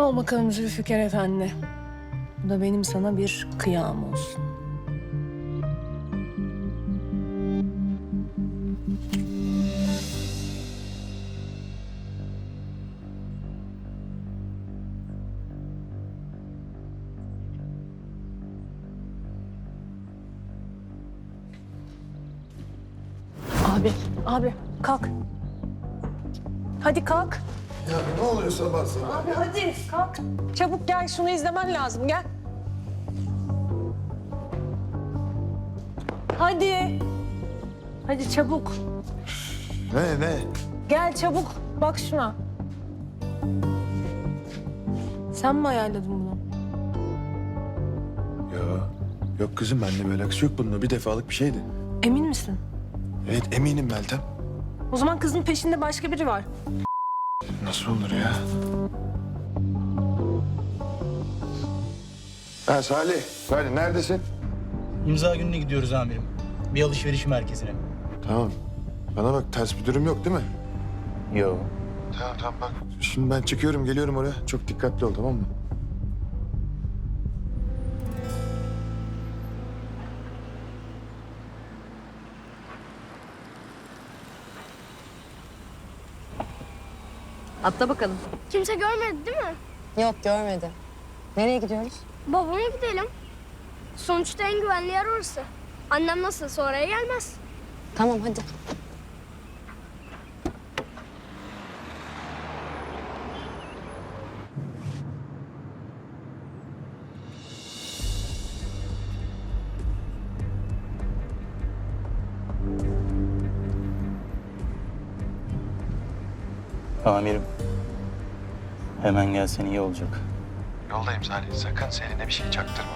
Al bakalım Zülfikar Efendi. Bu da benim sana bir kıyam olsun. Abi, abi kalk. Hadi kalk. Ya ne oluyor sabah sabah? Abi hadi kalk. Çabuk gel şunu izlemen lazım gel. Hadi. Hadi çabuk. Ne ne? Gel çabuk. Bak şuna. Sen mi ayarladın bunu? Ya yok kızım benimle bir alakası yok bununla. Bir defalık bir şeydi. Emin misin? Evet eminim Meltem. O zaman kızın peşinde başka biri var. Nasıl olur ya? Ha Salih, Salih neredesin? İmza gününe gidiyoruz amirim. Bir alışveriş merkezine. Tamam. Bana bak ters bir durum yok değil mi? Yo. Tamam tamam bak. Şimdi ben çıkıyorum geliyorum oraya. Çok dikkatli ol tamam mı? Atla bakalım. Kimse görmedi değil mi? Yok görmedi. Nereye gidiyoruz? Babama gidelim. Sonuçta en güvenli yer orası. Annem nasılsa oraya gelmez. Tamam hadi. Amirim. Hemen gelsen iyi olacak. Yoldayım Salih. Sakın Selin'e bir şey çaktırma.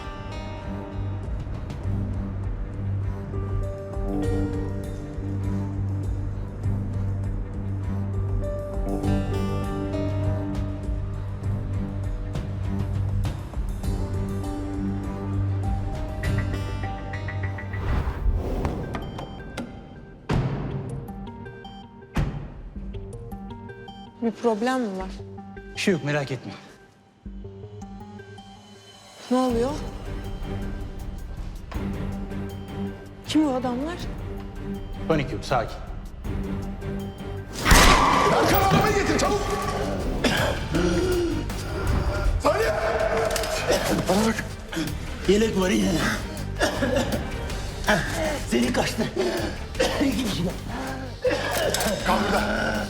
Bir problem mi var? Bir şey yok merak etme. Ne oluyor? Kim o adamlar? Panik yok sakin. Erkan arabayı getir çabuk. Salih! Bana bak. Yelek var yine. Senin kaçtı. Kal burada.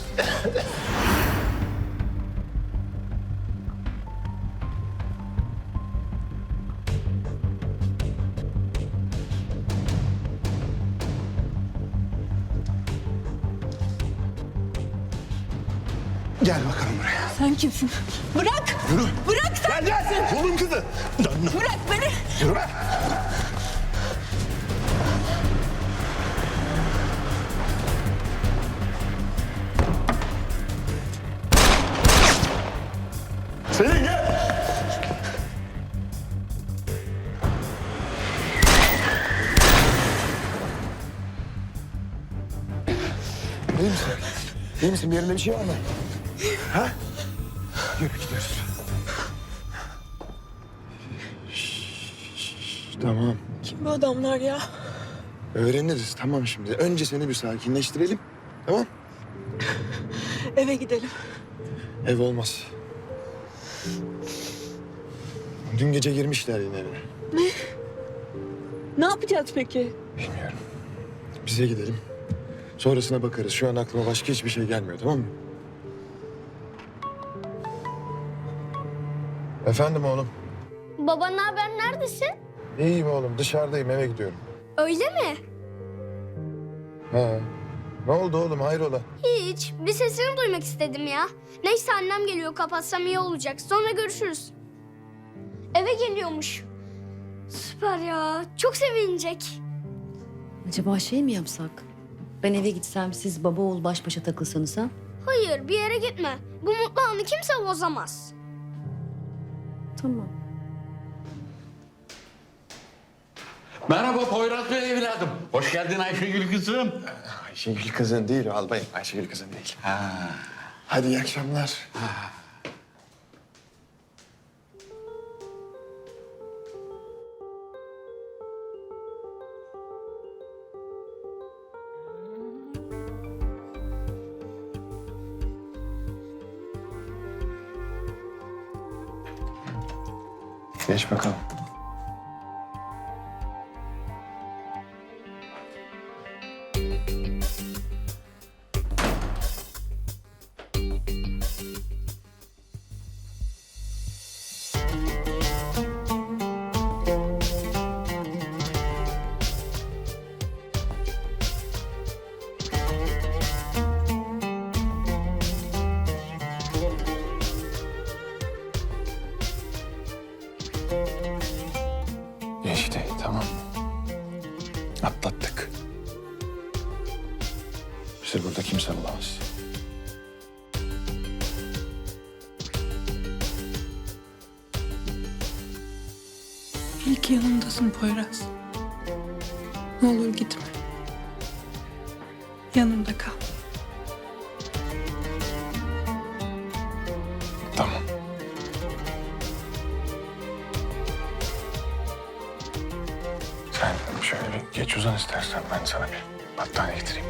Gel bakalım buraya. Sen kimsin? Bırak! Yürü. Bırak sen kimsin? Oğlum kızı. Dön. Bırak beni! Yürü be. Selin gel. İyi misin? İyi misin? Bir yerinde bir şey var mı? Ha? Yürü gidiyoruz. Tamam. Kim bu adamlar ya? Öğreniriz tamam şimdi. Önce seni bir sakinleştirelim. Tamam? Eve gidelim. Ev olmaz. Dün gece girmişler yine evine. Ne yapacağız peki? Bilmiyorum. Bize gidelim. Sonrasına bakarız. Şu an aklıma başka hiçbir şey gelmiyor tamam mı? Efendim oğlum. Baba ne haber neredesin? İyiyim oğlum dışarıdayım eve gidiyorum. Öyle mi? Ha. Ne oldu oğlum hayrola? Hiç. Bir sesini duymak istedim ya. Neyse annem geliyor kapatsam iyi olacak. Sonra görüşürüz. Eve geliyormuş. Süper ya. Çok sevinecek. Acaba şey mi yapsak? Ben eve gitsem siz baba oğul baş başa takılsanız ha? Hayır bir yere gitme. Bu mutlu anı kimse bozamaz. Tamam. Merhaba Poyraz Bey evladım. Hoş geldin Ayşegül kızım. Ayşegül kızın değil albayım. Ayşegül kızın değil. Ha. Hadi iyi akşamlar. Geç bakalım. Atlattık. Bizi burada kimse bulamaz. İyi ki yanımdasın Poyraz. Ne olur gitme. Yanımda kal. Uzan istersen ben sana bir battaniye getireyim.